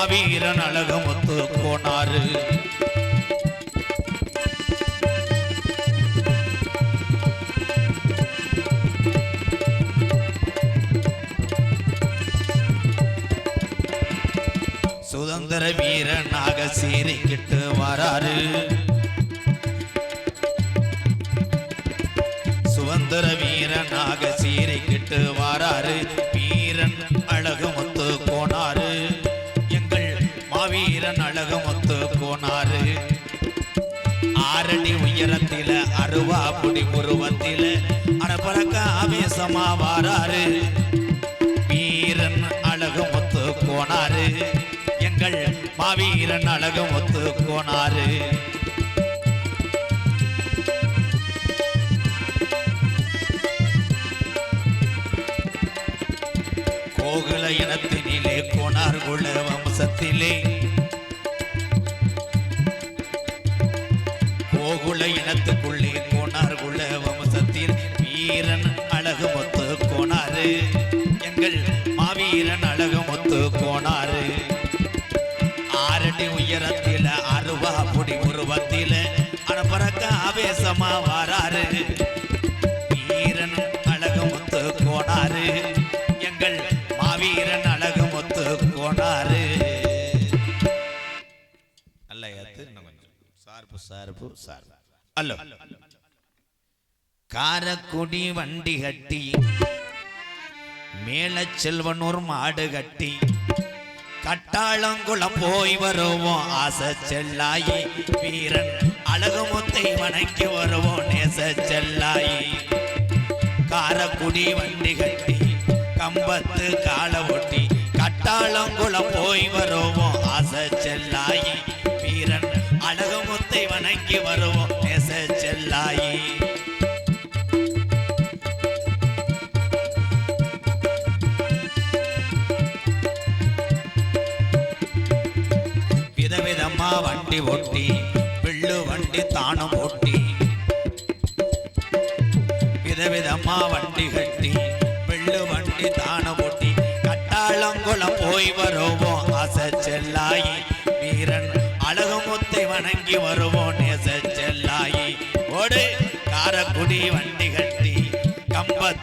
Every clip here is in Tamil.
மாவீரன் அழகமுத்து போனாரு சுதந்திர வீரனாக சீரிக்கிட்டு வராரு. சுதந்திர வீரனாக சீரிக்கிட்டு வராரு. வீரன் அழகமுத்து வீரன் அழகு முத்து கோனாரு ஆரணி உயரத்தில அருவா புடி உருவத்தில அடப்பறக்க ஆவேசமா வாராரு வீரன் அழகு முத்து கோனாரு எங்கள் மாவீரன் அழகு முத்து கோனாரு கோகுல இனத்தினிலே கோனார் குல வம்சத்திலே இனத்துக்குள்ளே கோனார் குல வம்சத்தில் வீரன் அழகு முத்து கோனாரு எங்கள் மாவீரன் அழகு முத்து கோனாரு ஆரடி உயரத்தில அருவா புடி உருவத்தில அனப்பறக்க ஆவேசமா வாராரு வீரன் அழகு முத்து கோனாரு எங்கள் மாவீரன் அழகு முத்து கோனாரு நல்ல ஏத்து சார்பு சார்பு சார்பு. அல்லோ. காரக்குடி வண்டி கட்டி மேலச்செல்வனூர் மாடு கட்டி கட்டாளங்குளம் போய் வருவோம் ஆசை செல்லாயி வீரன் அழகுமுத்தை வணக்கி வருவோம் நேச செல்லாயி. காரக்குடி வண்டி கட்டி கம்பத்து காலை ஒட்டி கட்டாளங்குளம் போய் வருவோம் ஆசை செல்லாயி வீரன் அழகுமுத்தை வணங்கி வருவோம். செல்லாயே. விதவிதமா வண்டி ஓட்டி பிள்ளு வண்டி தானும் ஓட்டி. விதவிதமா வண்டி கட்டி பிள்ளு வண்டி தானம் ஓட்டி. கட்டாளங்குளம் போய் வருவோம்.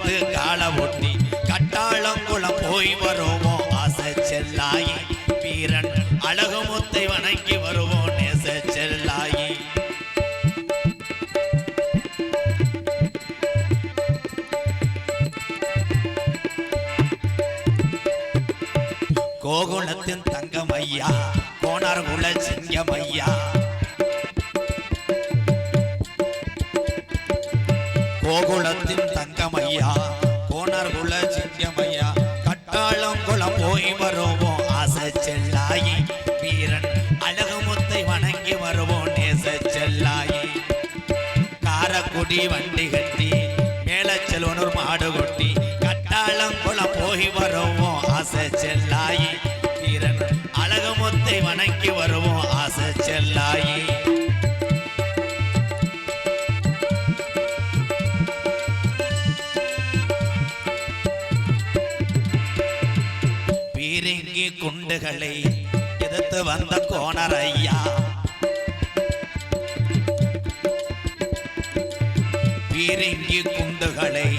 கம்பத்து கால ஓட்டி கட்டாளங்குளம் போய் வருவோம் ஆசை செல்லாயி வீரன் அழகுமுத்தை வணங்கி வருவோம் நேச செல்லாயி. கோகுலத்தின் தங்கம் ஐயா போனார் குல சிங்கம் ஐயா கோகுலத்தின் சிங்கமையா ஐயா குல சிங்கமையா கட்டாளம் குளம் போய் வருவோம். ஆசை செல்லாயி வீரன் அழகுமுத்தை வணங்கி வருவோம். நேச செல்லாயி காரக்குடி வண்டி கட்டி மேலச்செல்வனூர் மாடு கொட்டி கட்டாளம் குளம் போய் வருவோம். ஆசை செல்லாயி குண்டுகளை எதிர்த்து வந்த கோணரையா பீரங்கி குண்டுகளை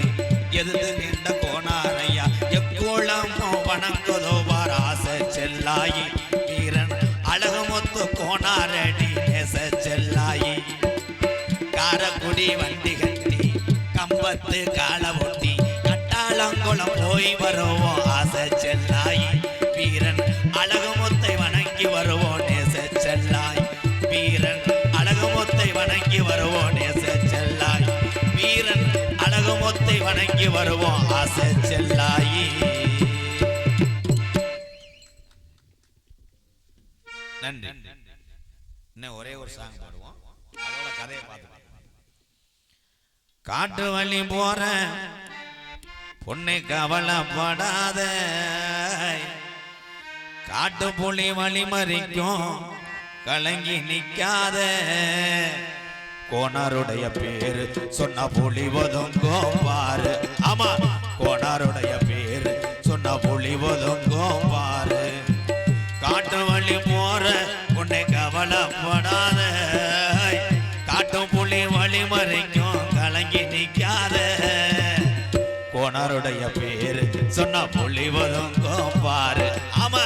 எதிர்த்து நின்ற கோணாரையா எக்கோளமோ வணங்குதோ வராச செல்லாயி வீரன் அழகுமுத்து கோணாரடி நேச செல்லாயி. காரக்குடி வண்டி கட்டி கம்பத்து கால ஒட்டி கட்டாளங்குளம் போய் வருவோம் ஆசை செல்லாயி. வணங்கி வருவோம் நேச செல்லாய். வீரன் அழகுமுத்தை வணங்கி வருவோம் ஆசை செல்லாயி. நன்றி. இன்னும் ஒரே ஒரு சாங் பாடுவோம். அதோட கதையை பார்த்து காட்டு வழி போற பொண்ணை கவலைப்படாத. காட்டு புலி வழி மறிக்கும். கலங்கி நிக்காத. கோணருடைய பேரு சொன்ன புலிவதும் கோம்பாரு ஆமா கோணருடைய பேரு சொன்ன புலிவதும் கோம்பாரு காட்டு வழி போற உன்னை கவலைப்படாத. காட்டும் புலி வழி மறைக்கும் கலங்கி நிக்காத. கோணருடைய பேரு சொன்ன புலிவதும் கோம்பாரு ஆமா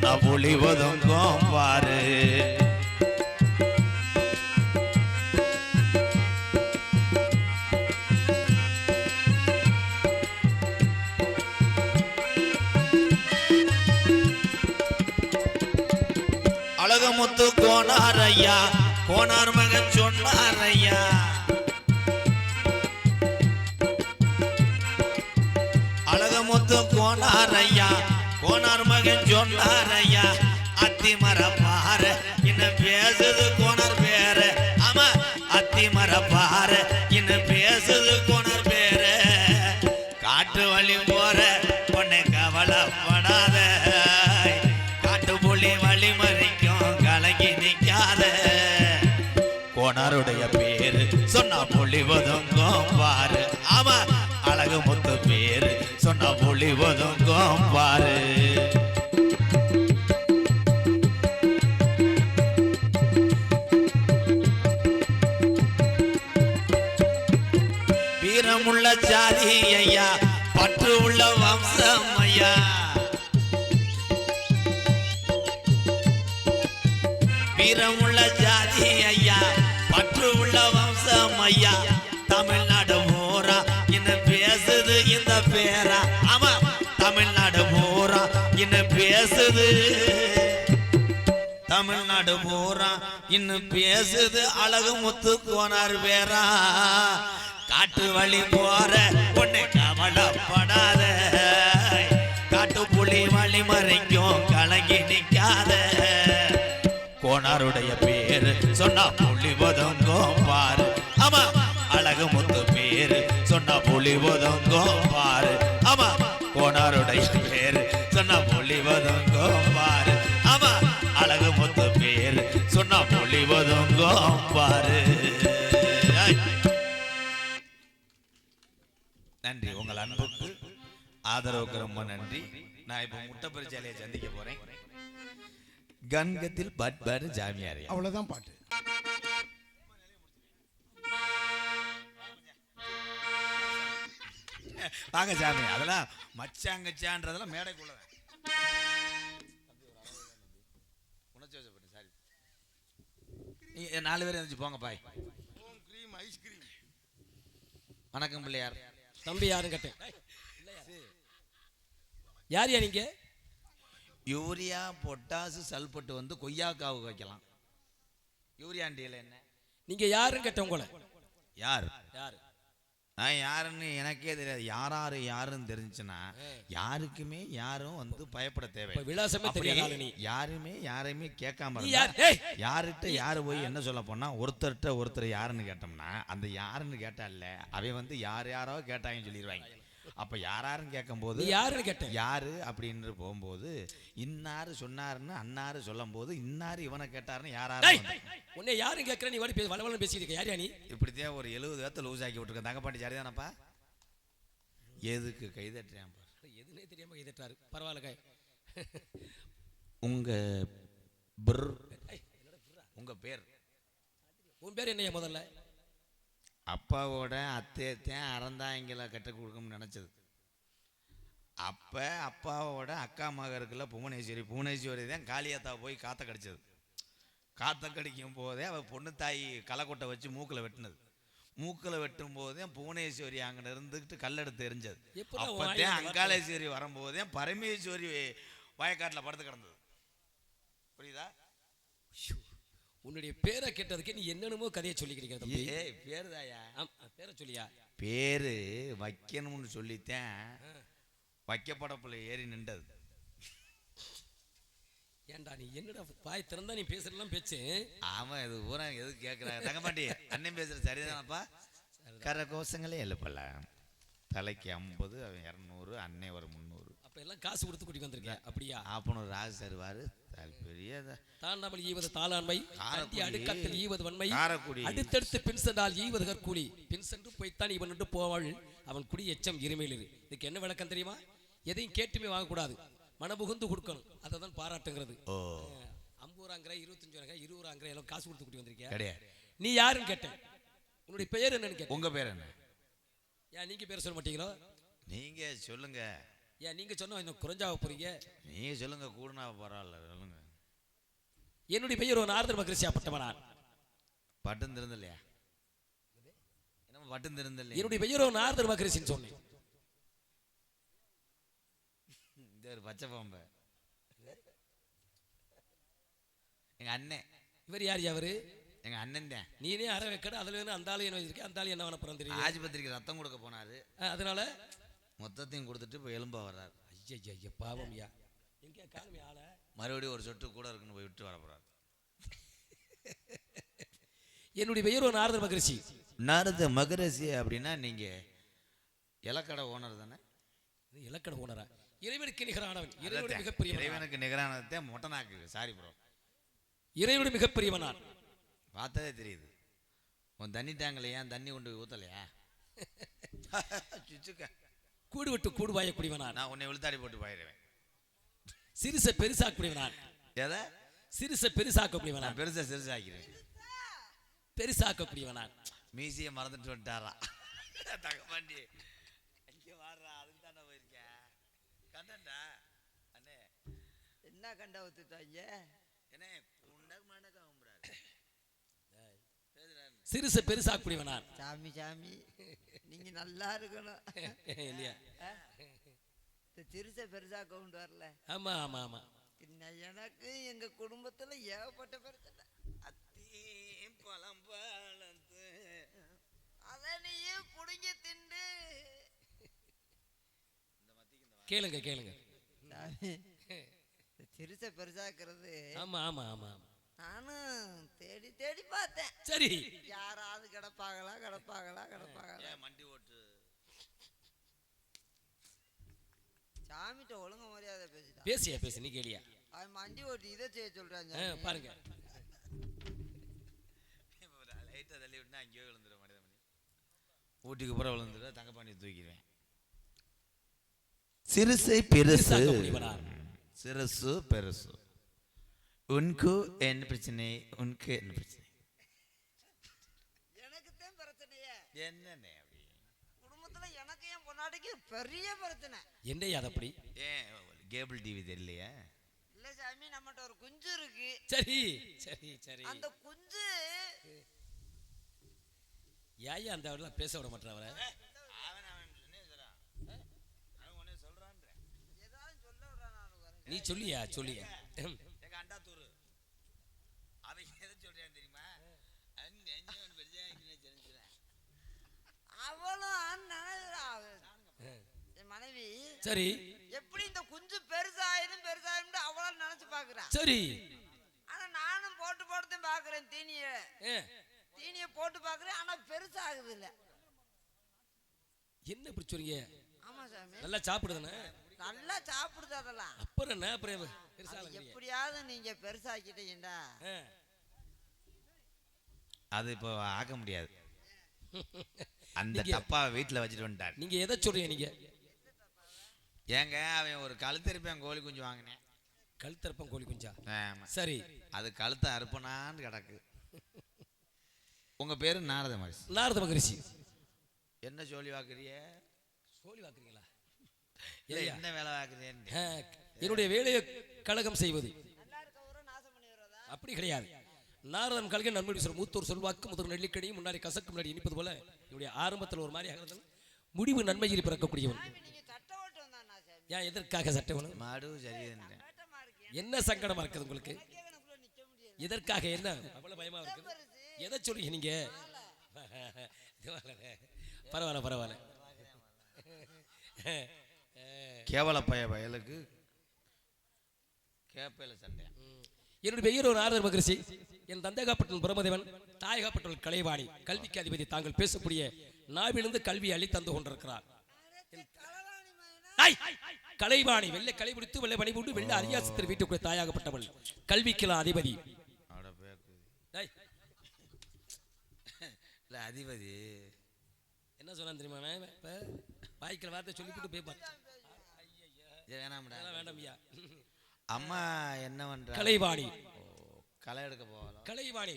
பேரு சொன்ன புலி ஒதுங்கும் பாரு. அழகமுத்து கோனார் ஐயா கோனார் மகன் மகன் சொன்னார் ஐயா அத்தி மரப்பார இன்னும் பேசுது கோணர் பேர ஆமா அத்தி பாற என்ன பேசுது கோணர் பேர காட்டு வழி போற உன்னை கவலைப்படாத. காட்டு புலி வழி மறிக்கும் கலங்கி நிற்காத கோணருடைய பேரு சொன்னா புலி ஒதுங்கும் பாரு. ஆமா அழகு முத்து பேரு சொன்னா புலி ஒதுங்கும் பாரு. ஜாதி ஐயா பற்று உள்ள வம்சம் ஐயா வீரமுள்ள ஜாதி ஐயா பற்று உள்ள வம்சம் ஐயா தமிழ்நாடு பூரா என்ன பேசுது இந்த பேரா? ஆமா தமிழ்நாடு பூரா என்ன பேசுது? தமிழ்நாடு பூரா இன்னும் பேசுது? அழகு முத்து கோனார் பேரா. காட்டு வழி போற பொண்ணு கவலைப்படாத. காட்டு புலி வழி மறைக்கும் கலங்கி நிற்காத கோனாருடைய பேரு சொன்னா புலி ஒதுங்கும் பாரு. ஆமா அழகு முத்து பேரு சொன்னா புலி ஒதுங்கும் பாரு. ஆமா கோனாருடைய பேரு சொன்னா புலி ஒதுங்கும் பாரு. ஆமா அழகு முத்து பேரு சொன்னா புலி ஒதுங்கும் பாரு. ஆதரவுக்கு ரொம்ப நன்றி. நான் இப்போ முட்டை பரிச்சாலையை சந்திக்க போறேன் கன்கத்தில் பட்பர் ஜாமியார். அவ்வளவுதான் பாட்டு. வாங்க சாமி அதெல்லாம் மச்சாங்கச்சான்றதெல்லாம் மேடைக்குள்ள உணர்ச்சி வசப்பட்டு சாரி. நீங்க நாலு பேர் இருந்துச்சு போங்க பாய். வணக்கம் பிள்ளையார். தம்பி யாரும் கேட்டேன். யார் யா நீங்க? யூரியா பொட்டாசு சல்பட்டு வந்து கொய்யாக்காவுக்கு வைக்கலாம். யூரியாண்டியில் என்ன? நீங்க யாருன்னு கேட்டேன் உங்களை. யார்? யாரு? நான் யாருன்னு எனக்கே தெரியாது. யாராரு யாருன்னு தெரிஞ்சுன்னா யாருக்குமே யாரும் வந்து பயப்பட தேவை விலாசமே தெரியாத யாருமே யாரையுமே கேட்காம! யாருகிட்ட யாரு போய் என்ன சொல்ல போனா ஒருத்தர்கிட்ட ஒருத்தர் யாருன்னு கேட்டோம்னா அந்த யாருன்னு கேட்டால அவன் வந்து யார் யாரோ கேட்டாங்கன்னு சொல்லிடுவாங்க. அப்ப யாராருன்னு கேட்கும்போது நீ யாருன்னு கேட்டேன். யாரு அப்படின்னு போகும்போது இன்னாரு சொன்னாருன்னு அன்னாரு சொல்லும் போது இன்னாரு இவனை கேட்டாருன்னு யாராரு உன்னை யாரும் கேட்கற நீ வாடி வளவளன்னு பேசிட்டு இருக்க. யார் யா நீ? இப்படித்தான் ஒரு எழுபது பேர்த்த லூஸ் ஆக்கி விட்டுருக்கேன் தங்கப்பாண்டி சரிதானப்பா எதுக்கு கைதட்டுறேன். எதுனே தெரியாம கைதட்டாரு பரவாயில்ல கை. உங்க பிர் உங்க பேர்? உன் பேர் என்னையா முதல்ல? அப்பாவோட அத்தையத்தையும் அறந்தாங்கில கட்ட கொடுக்கணும்னு நினச்சது. அப்போ அப்பாவோட அக்கா மக இருக்குல்ல புவனேஸ்வரி புவனேஸ்வரி தான் காளியாத்தா போய் காத்த கடிச்சது. காத்த கடிக்கும் போதே அவள் பொண்ணு தாய் களைக்கொட்டை வச்சு மூக்கில் வெட்டினது. மூக்கில் வெட்டும் போதே புவனேஸ்வரி அங்கே இருந்துக்கிட்டு கல்லெடுத்து எரிஞ்சது. அப்போதே அங்காளேஸ்வரி வரும்போதே பரமேஸ்வரி வயக்காட்டில் படுத்து கிடந்தது. புரியுதா? உன்னுடைய பேரை கேட்டதுக்கு நீ என்னென்னமோ கதையை சொல்லிக்கிறீங்க தம்பி. ஏய் பேருதாயா? ஆம், பேரை சொல்லியா? பேரு வைக்கணும்னு சொல்லித்தான். வைக்கப்படப்புல ஏறி நின்றது. ஏன்டா நீ என்னடா பாய் திறந்தா நீ பேசுறதெல்லாம் பேச்சு? ஆமா இது பூரா எது கேட்குறாங்க தங்கமாட்டி அண்ணன் பேசுற சரிதானப்பா? கர கோஷங்களே எழுப்பல. தலைக்கு ஐம்பது அவன் இரநூறு அன்னை ஒரு முந்நூறு. அப்ப எல்லாம் காசு கொடுத்து கூட்டிட்டு வந்திருக்கேன் அப்படியா? ஆப்பனூர் ராஜு தருவாரு தாண்டாமல் ஈவது தாளாண்மை. கண்டி அடுக்கத்தில் ஈவது வன்மை. அடுத்தடுத்து பின் சென்றால் ஈவது கற்கூலி பின் சென்று போய்த்தான் இவன் போவாள். அவன் குடி எச்சம் இருமையில் இரு. இதுக்கு என்ன விளக்கம் தெரியுமா? எதையும் கேட்டுமே வாங்கக்கூடாது. மனபுகுந்து கொடுக்கணும். அதை தான் பாராட்டுங்கிறது ரூபாங்கிற இருபத்தஞ்சு ரூபாங்க இருபது ரூபாங்கிற எல்லாம் காசு கொடுத்து கூட்டி வந்திருக்கியா? நீ யாருன்னு கேட்டேன். உன்னுடைய பெயர் என்னன்னு கேட்டேன். உங்க பேர் என்ன? ஏன் நீங்க பேர் சொல்ல மாட்டீங்களோ? நீங்க சொல்லுங்க. ஏன் நீங்க சொன்னா இன்னும் குறைஞ்சாக போறீங்க? நீங்க சொல்லுங்க கூடுனா பரவாயில்ல சொல்லுங்க. என்னுடைய பெயர் ஒரு ஆறுதல் மகிழ்ச்சியாப்பட்டவனான் பட்டன் திறந்தலையா என்னமோ பட்டன் திறந்தலையா என்னுடைய பெயர் ஒரு ஆறுதல் மகிழ்ச்சின்னு சொன்னேன். இந்த ஒரு பச்சை பாம்பு. எங்க அண்ணன். இவர் யார் அவரு எங்க அண்ணன் தான். நீனே அரை வைக்கட அதுல வேணும் அந்த ஆளு என்ன வச்சிருக்க அந்த ஆளு என்ன பண்ண தெரியும் ஆஸ்பத்திரிக்கு ரத்தம் கொடுக்க போனாரு. அதனால? மொத்தத்தையும் கொடுத்துட்டு இப்போ எலும்பா வர்றாரு. ஐயா ஐயா பாவம் ஐயா. எங்க காணுமே ஆள மறுபடியும் ஒரு சொட்டு கூட இருக்குன்னு போய் விட்டு வர போறாரு. என்னுடைய பெயர் ஒரு ஆறுதல் மகிழ்ச்சி நாரத மகரசி அப்படின்னா நீங்க இலக்கடை ஓனர் தானே? இது இலக்கண உணரா இறைவனுக்கு நிகரானவன். இறைவனுடைய அதான் மிகப்பெரியவன் இறைவனுக்கு நிகரானதே மொட்டனாக்கு சாரி ப்ரோ இறைவனுடைய மிகப்பெரியவன் நான் பார்த்ததே தெரியுது. உன் தண்ணி டேங்கில் ஏன் தண்ணி கொண்டு ஊத்தலையா? சுச்சுக்க. கூடு விட்டு கூடு வாயக்கூடியவன் நான் நான் உன்னை விழுத்தாடி போட்டு போயிடுவேன். சிறுச பெருசாக்கூடியவன் நான் எதை? சிறுச பெருசாக்கக்கூடியவன் நான் நான் பெருசா சிறுசாக்கிறேன் பெருசாக்கக்கூடியவன் நான் மீசியை மறந்துட்டு வந்துட்டாரா? தகப்பாண்டி இங்கே வாடுறா அதுக்கு தானே போயிருக்கேன். கண்டா அண்ணே. என்ன கண்டா ஊத்துட்டாங்க என்ன சிறுச பெருசாக்கக்கூடியவன் நான். சாமி சாமி. நீங்க நல்லா இருக்கணும். இல்லையா? திருசை பெருசா கொண்டு வரல. ஆமா ஆமா ஆமா. எனக்கு எங்க குடும்பத்துல ஏகப்பட்ட பிரச்சனை அத்தி பழம் பழத்து. அத நீயே புடுங்கி திண்டு கேளுங்க கேளுங்க. திருசை பெருசாக்குறது ஆமா ஆமா ஆமா ஆமா. நானும் தேடி தேடி பார்த்தேன். சரி. யாராவது கிடப்பாங்களா கிடப்பாங்களா கிடப்பாங்களா? மண்டி ஓட்டு? சாமிட்ட ஒழுங்க மரியாதை பேசிட்டான் பேசியா பேசு நீ கேளியா? அவன் மண்டி ஓட்டி இதை செய்ய சாமி. பாருங்க. லைட்டாக தள்ளி விட்டுனா அங்கேயோ விழுந்துடும் மனிதமணி ஊட்டிக்கு புறம் விழுந்துடும் தங்கப்பாண்டி தூக்கிடுவேன். சிறுசை பெருசு. சிறுசு பெருசு. உனக்கு என்ன பிரச்சனை? உனக்கு என்ன பிரச்சனை? எனக்குத்தான் பிரச்சனையே. என்னண்ணே அப்படி? குடும்பத்துல எனக்கு என் பொண்டாட்டிக்கு பெரிய பிரச்சனை. என்னையா அது அப்படி? ஏன் கேபிள் டிவி தெரியலையா? இல்ல சாமி நம்மகிட்ட ஒரு குஞ்சு இருக்கு. சரி சரி சரி. அந்த குஞ்சு ஏன் அந்த அவரெல்லாம் பேச விட மாட்டேன் அவரை? அவன் அவன் என்ன சொல்றான் அவன் உடனே சொல்றான்றேன் ஏதாவது சொல்ல விடுறான் நான் பாருங்க. நீ சொல்லியா சொல்லியா எங்க அண்டாத்தூர் அவன் எதை சொல்றான் தெரியுமா அங்க அங்க அவன் பெருசா இருக்குன்னு தெரிஞ்சுக்கிறேன் அவளும் நினைக்கிறா அவ- என் மனைவி சரி. எப்படி இந்த குஞ்சு பெருசாயிரும் பெருசாயிரும் அவளும் நினைச்சு பாக்குறா. சரி. ஆனா நானும் போட்டு போட்டு பாக்குறேன் தீனிய. தீனிய போட்டு பாக்குறேன் ஆனா பெருசாகுது இல்ல என்ன இப்படி சொல்றீங்க? ஆமா சாமி. நல்லா சாப்பிடுதானே? நல்லா சாப்பிடுது அதெல்லாம். அப்புறம் என்ன அப்புறம் எப்படியாவது நீங்க பெருசாக்கிட்டீங்கடா. அது இப்போ ஆக்க முடியாது. அந்த டப்பா வீட்டில் வச்சுட்டு வந்துட்டார். நீங்க எதை சொல்றீங்க நீங்க? ஏங்க அவன் ஒரு கழுத்தரிப்பேன் கோழி குஞ்சு வாங்கினேன். கழுத்தரப்பம் கோழி குஞ்சா? ஆமா. சரி. அது கழுத்தை அறுப்பனான்னு கிடக்கு. உங்க பேரு நாரத மகரிஷி. நாரத மகரிஷி. என்ன சொல்லி வாக்குறிய? சோழி வாக்குறீங்களா? இல்ல. என்ன வேலை வாக்குறேன்னு ஆ, என்னுடைய வேலையை கழகம் செய்வது. அப்படி கிடையாது. நாரதன் கல்கை நன்மொழி சொல் மூத்தோர் சொல்வாக்கு முதல் நெல்லிக்கடியும் முன்னாடி கசக்கு முன்னாடி இனிப்பது போல என்னுடைய ஆரம்பத்தில் ஒரு மாதிரி ஆகிறது முடிவு நன்மையில் பிறக்கக்கூடியவன். ஏன் எதற்காக சட்டை வேணும் மாடு சரியில்லை கட்டமா இருக்கு. என்ன சங்கடமா இருக்குது உங்களுக்கு? எதற்காக என்ன? அவ்வளவு பயமா இருக்குது. எதை சொல்றீங்க நீங்க? பரவாயில்ல பரவாயில்ல. கேவல பய பயலுக்கு கேப்பையில சண்டையா? என்னுடைய பெயர் ஒரு ஆறுதல் மகரிஷி என் தந்தகாப்பட்டன் பிரமதேவன் தாயகாப்பட்டல் கலைவாணி கல்விக்கு அதிபதி தாங்கள் பேசக்கூடிய நாவிலிருந்து கல்வி அள்ளி தந்து கொண்டிருக்கிறார்! கலைவாணி வெள்ளை கலை பிடித்து வெள்ளை பணி போட்டு வெள்ளை அரியாசத்தில் வீட்டுக்குள்ள தாயாகப்பட்டவள் கல்விக்கெல்லாம் அதிபதி. அதிபதி. என்ன சொன்னான் தெரியுமா? இப்ப? வாய்க்கிற வார்த்தை சொல்லிவிட்டு போய் பாரு. இது வேணாம்டா. அதெல்லாம் வேண்டாம் ஐயா. அம்மா என்ன பண்ற கலைவாணி. களை எடுக்க போகலாம் கலைவாணி.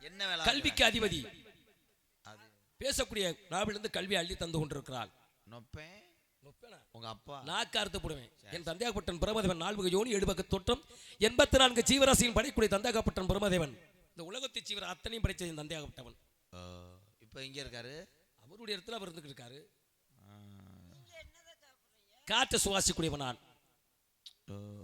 என்ன கல்விக்கு அதிபதி. அது. பேசக்கூடிய நாவிலிருந்து கல்வி அள்ளி தந்து கொண்டிருக்கிறாள். நொப்பேன். நொப்பேனா? உங்க அப்பா. நாக்கு அறுத்து போடுவேன். என் தந்தையாகப்பட்டன் பிரமதேவன் நால்வகை யோனி எழுபக்க தோற்றம். எண்பத்தி நான்கு ஜீவராசியின் படைக்கூடிய தந்தையாகப்பட்டன் பிரமதேவன். இந்த உலகத்தை ஜீவர அத்தனையும் படைச்ச என் தந்தையாகப்பட்டவன். ஓ, இப்போ இங்க இருக்காரு? அவருடைய இடத்துல அவர் இருந்துட்டு இருக்காரு. காற்றை சுவாசிக்கூடியவன் நான்.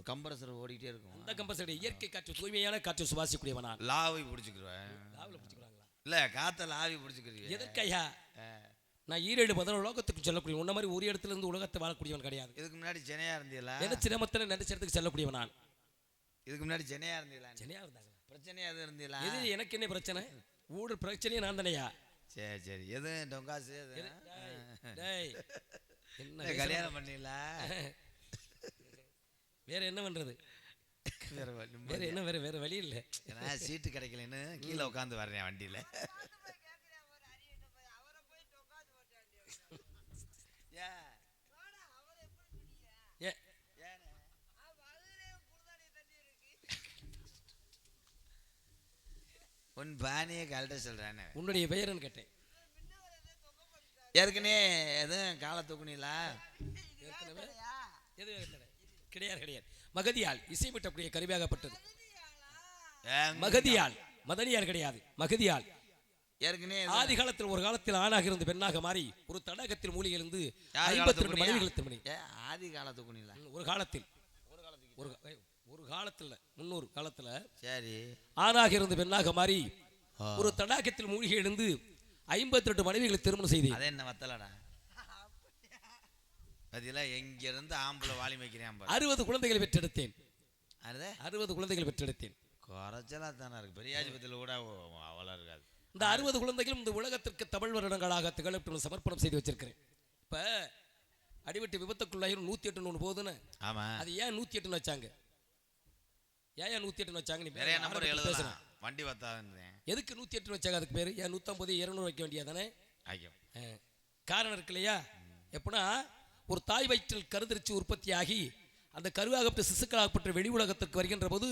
கம்ப்ரஸர் ஓடிக்கிட்டே இருக்கும். அந்த கம்பல்சரி இயற்கை காற்று தூய்மையான காற்று சுவாசிக்கூடியவன் நான் லாவி பிடிச்சிக்கிருவேன். லாவில் பிடிச்சிக்கிறாங்களா? இல்ல காத்த லாவி பிடிச்சிக்கிறீங்க எதற்கையா? நான் ஈரேழு பதினொரு உலகத்துக்கு செல்லக்கூடிய உன்ன மாதிரி ஒரு இடத்துல இருந்து உலகத்தை வாழக்கூடியவன் கிடையாது. இதுக்கு முன்னாடி சென்னையா இருந்தீங்களா? எந்த சிரமத்தில் நினைச்ச இடத்துக்கு செல்லக்கூடியவன் நான்? இதுக்கு முன்னாடி சென்னையா இருந்தீங்களா? சென்னையா இருந்தாங்க. பிரச்சனையா எதுவும் இருந்தீங்களா? எது எனக்கு என்ன பிரச்சனை? ஊடு பிரச்சனையே நான் தானையா? சரி சரி. எது டொங்காசு என்ன கல்யாணம் பண்ணீங்களா? வேற என்ன பண்றது? வேற வேற என்ன வேற வேற வழி இல்லை. ஏன்னா சீட்டு கிடைக்கலன்னு கீழே உட்காந்து வர்றேன் வண்டியில. உன் பாணியை கழட்ட சொல்றேன்னு. உன்னுடைய பெயர்னு கேட்டேன். ஏற்கனவே எதுவும் காலை தூக்குனீங்களா? ஏற்கனவே? எது ஏற்கனவே? கிடையாது கிடையாது. மகதியால் இசைமிட்டக்கூடிய கருவியாகப்பட்டது. ஏங்க, மகதியால் மதனியால் கிடையாது. மகதியால் ஆதி காலத்தில் ஒரு காலத்தில் ஆணாக இருந்து பெண்ணாக மாறி ஒரு தடாகத்தில் மூலிகை இருந்து ஐம்பத்தி ரெண்டு தூக்குனியா? மனைவிகள் திருமணி ஏ, ஆதி ஒரு காலத்தில். ஒரு ஒரு காலத்தில் முன்னூறு காலத்துல சரி. ஆணாக இருந்து பெண்ணாக மாறி. ஒரு தடாகத்தில் மூழ்கி எழுந்து ஐம்பத்தி ரெண்டு மனைவிகளை திருமணம் செய்தேன். அது என்ன வத்தலடா? பதிலா எங்க இருந்து ஆம்பளை வாலி வைக்கிறேன் அறுபது குழந்தைகளை பெற்றெடுத்தேன். அறுபது? குழந்தைகளை பெற்றெடுத்தேன். குறைச்சலா தானே இருக்கு. பெரிய ஆஸ்பத்திரியில் கூட அவ்வ- அவ்வளோ இருக்காது. இந்த அறுபது குழந்தைகளும் இந்த உலகத்திற்கு தமிழ் வருடங்களாக திகழப்பட்டு சமர்ப்பணம் செய்து வச்சிருக்கிறேன். இப்ப அடிபட்டு விபத்துக்குள்ளாயிரம் நூத்தி எட்டுன்னு ஒன்று போகுதுன்னு ஆமா. அது ஏன் நூத்தி எட்டுன்னு வச்சாங்க? ஏன் ஏன் நூத்தி எட்டுன்னு வச்சாங்க? நீ நிறைய நம்பர் பேசுன. வண்டி வத்தாதுன்றேன். எதுக்கு நூத்தி எட்டுன்னு வச்சாங்க? அதுக்கு பேரு. ஏன் நூத்தம்பது இருநூறு வைக்க வேண்டியதானே ஐயோ காரணம் இருக்கு இல்லையா? எப்படின்னா ஒரு தாய் வயிற்றில் கருதரிச்சு உற்பத்தியாகி அந்த கருவாகப்பட்ட சிசுக்களாகப்பட்ட வெளி உலகத்திற்கு வருகின்ற போது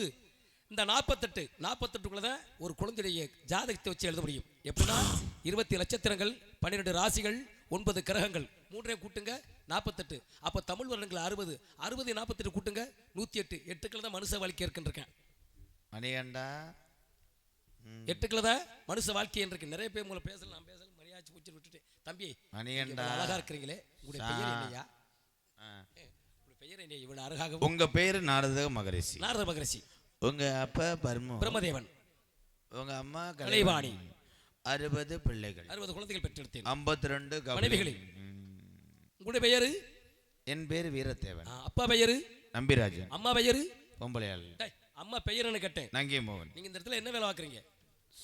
இந்த நாற்பத்தெட்டு நாற்பத்தெட்டுக்குள்ள தான் ஒரு குழந்தையுடைய ஜாதகத்தை வச்சு எழுத முடியும். எப்படின்னா இருபத்தி நட்சத்திரங்கள் பன்னிரெண்டு ராசிகள் ஒன்பது கிரகங்கள். மூன்றையும் கூட்டுங்க நாற்பத்தெட்டு. அப்போ தமிழ் வருடங்கள் அறுபது. அறுபது நாற்பத்தெட்டு கூட்டுங்க நூற்றி எட்டு எட்டுக்கள் தான் மனுஷ வாழ்க்கை இருக்குன்னு இருக்கேன் மணிகண்டா. எட்டுக்கள் தான் மனுஷ வாழ்க்கை இருக்கு நிறைய பேர் உங்களை பேசல நான் மரியாதை பூச்சி விட்டுட்டு தம்பி மணிகண்டா அழகா இருக்கிறீங்களே உங்களுடைய பெயர் என்னையா பெயர் என்ன இவ்வளவு அழகாக உங்க பேரு நாரத மகரிஷி. நாரத மகரிஷி. உங்க அப்பா பர்மு பிரம்மதேவன். உங்க அம்மா கலைவாணி. அறுபது பிள்ளைகள். அறுபது குழந்தைகள் பெற்றெடுத்தேன். ஐம்பத்தி ரெண்டு மனைவிகளே. உங்களுடைய பெயரு? என் பேர் வீரத்தேவன். அப்பா பெயரு? நம்பிராஜன். அம்மா பெயரு? பொம்பளையாள். அம்மா பெயருன்னு கேட்டேன்? நங்கை மோகன் நீங்க இந்த இடத்துல என்ன வேலை பார்க்குறீங்க?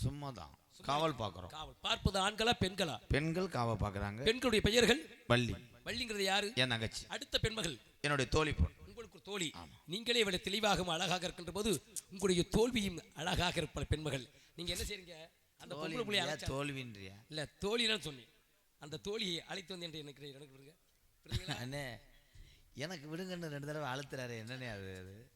சும்மா தான் காவல் பார்க்குறோம். காவல். பார்ப்பது ஆண்களா பெண்களா? பெண்கள் காவல் பார்க்குறாங்க. பெண்களுடைய பெயர்கள்? வள்ளி. வள்ளிங்கிறது யாரு? என் தங்கச்சி. அடுத்த பெண்மகள். என்னுடைய தோழி பொண்ணு. உங்களுக்கு தோழி. நீங்களே இவ்வளவு தெளிவாகவும் அழகாக இருக்கின்ற போது உங்களுடைய தோல்வியும் அழகாக இருப்பாள் பெண்மகள். நீங்க என்ன செய்றீங்க? அந்த பொம்பளை புள்ளைய தோல்வின்றியா அழைச்சா தோல்வின்றியா? இல்ல தோழிதான் சொன்னேன். அந்த தோழியை அழைத்து வந்து என்று எனக்கு எனக்கு விடுங்க. புரியுதுங்களா? அண்ணே எனக்கு விடுங்கன்னு ரெண்டு தடவை அழுத்துறாரு. என்னண்ணே அது? அது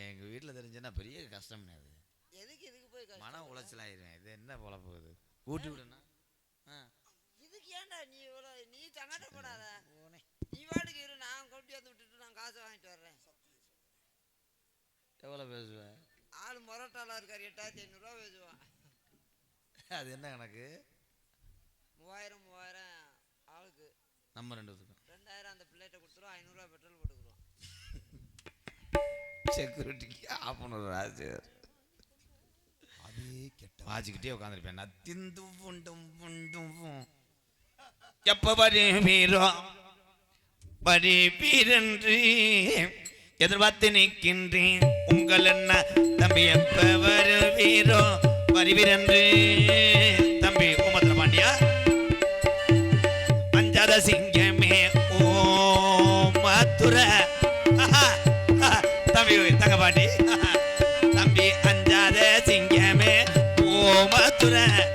எங்க வீட்டில் தெரிஞ்சுன்னா பெரிய கஷ்டம்ண்ணே அது. எதுக்கு இதுக்கு போய் கஷ்டம்? மன உளைச்சலாயிருவேன். இது என்ன பொழப்பு இது ஊட்டி விடுனா? ஆ. இதுக்கு ஏன்டா நீ இவ்வளவு நீ சங்கடப்படாத நீ வாட்டுக்கு இரு நான் கூட்டியாந்து விட்டுட்டு நான் காசை வாங்கிட்டு வர்றேன். எவ்வளோ பேசுவேன் ஆள் மொரட்டாளா இருக்காரு எட்டாயிரத்தி ஐநூறுரூவா பேசுவான். அது என்ன கணக்கு? மூவாயிரம் மூவாயிரம் ஆளுக்கு. நம்ம ரெண்டு ரெண்டாயிரம் அந்த பிள்ளைகிட்ட கொடுத்துருவோம் ஐநூறுரூவா பெட்ரோல் செக்யூரிட்டிக்கு ஆஃப் பண்ணுற ராஜு. அதே கெட்ட வாச்சிக்கிட்டே உட்காந்துருப்பேன் நான் திந்தும் புண்டும் புண்டும். எப்ப வருவீரோ வருவீரென்று எதிர்பார்த்து நிற்கின்றேன். உங்கள் என்ன தம்பி எப்ப வருவீரோ வருவீரென்று தம்பி உமத்திர பாண்டியா அஞ்சாத சிங்கமே ஓ மதுர. சிங்கமே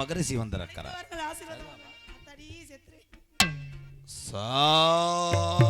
நாரத மகரிஷி வந்திருக்கிறார். அவர்கள்